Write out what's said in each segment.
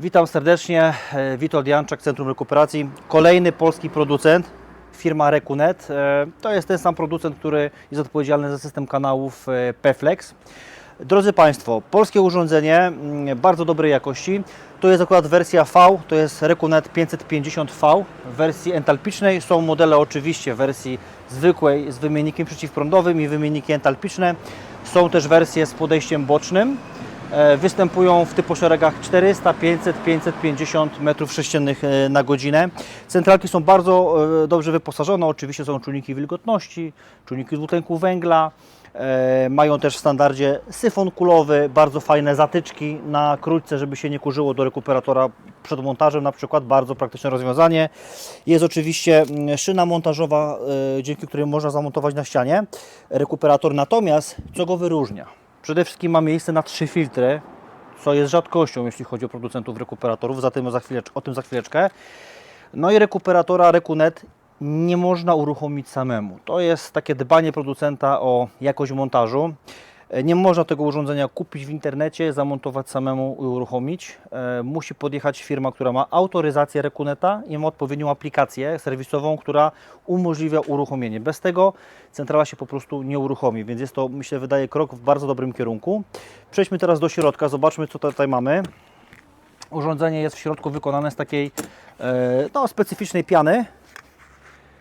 Witam serdecznie, e, Witold Janczak, Centrum Rekuperacji. Kolejny polski producent, firma Rekunet. E, To jest ten sam producent, który jest odpowiedzialny za system kanałów e, Pflex. Drodzy Państwo, polskie urządzenie mm, bardzo dobrej jakości. To jest akurat wersja V, to jest Rekunet 550V w wersji entalpicznej. Są modele oczywiście w wersji zwykłej z wymiennikiem przeciwprądowym i wymienniki entalpiczne. Są też wersje z podejściem bocznym. E, Występują w typu szeregach 400, 500, 550 m3 e, na godzinę. Centralki są bardzo e, dobrze wyposażone. Oczywiście są czujniki wilgotności, czujniki dwutlenku węgla. E, Mają też w standardzie syfon kulowy, bardzo fajne zatyczki na krótce, żeby się nie kurzyło do rekuperatora przed montażem na przykład. Bardzo praktyczne rozwiązanie. Jest oczywiście mm, szyna montażowa, dzięki której można zamontować na ścianie rekuperator. Natomiast co go wyróżnia? Przede wszystkim ma miejsce na trzy filtry, co jest rzadkością, jeśli chodzi o producentów rekuperatorów. Za tym za o tym za chwileczkę. No i rekuperatora Rekunet nie można uruchomić samemu. To jest takie dbanie producenta o jakość montażu. E, Nie można tego urządzenia kupić w internecie, zamontować samemu i uruchomić. E, Musi podjechać firma, która ma autoryzację Rekuneta i ma odpowiednią aplikację serwisową, która umożliwia uruchomienie. Bez tego centrala się po prostu nie uruchomi, więc jest to, myślę, wydaje krok w bardzo dobrym kierunku. Przejdźmy teraz do środka, zobaczmy co tutaj mamy. Urządzenie jest w środku wykonane z takiej e, no, specyficznej piany.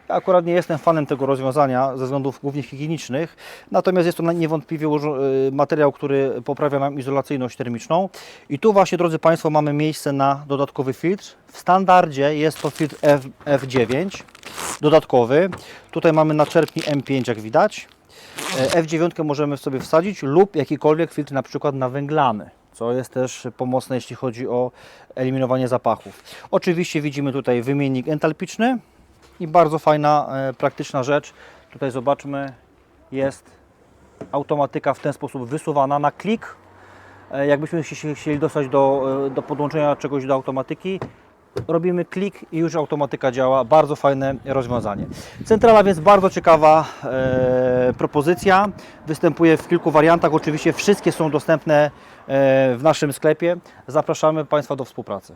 Ja akurat nie jestem fanem tego rozwiązania ze względów głównie higienicznych, natomiast jest to na- niewątpliwie y, materiał, który poprawia nam izolacyjność termiczną. I tu właśnie, drodzy Państwo, mamy miejsce na dodatkowy filtr. W standardzie jest to filtr F, F9 dodatkowy. Tutaj mamy naczerpni M5, jak widać. E, F9 możemy sobie wsadzić lub jakikolwiek filtr na przykład na węglany, co jest też pomocne, jeśli chodzi o eliminowanie zapachów. Oczywiście widzimy tutaj wymiennik entalpiczny i bardzo fajna, e, praktyczna rzecz. Tutaj zobaczmy, jest automatyka w ten sposób wysuwana na klik. E, Jakbyśmy się chcieli dostać do, e, do podłączenia czegoś do automatyki, robimy klik i już automatyka działa. Bardzo fajne rozwiązanie. Centrala więc bardzo ciekawa e, propozycja. Występuje w kilku wariantach. Oczywiście wszystkie są dostępne e, w naszym sklepie. Zapraszamy Państwa do współpracy.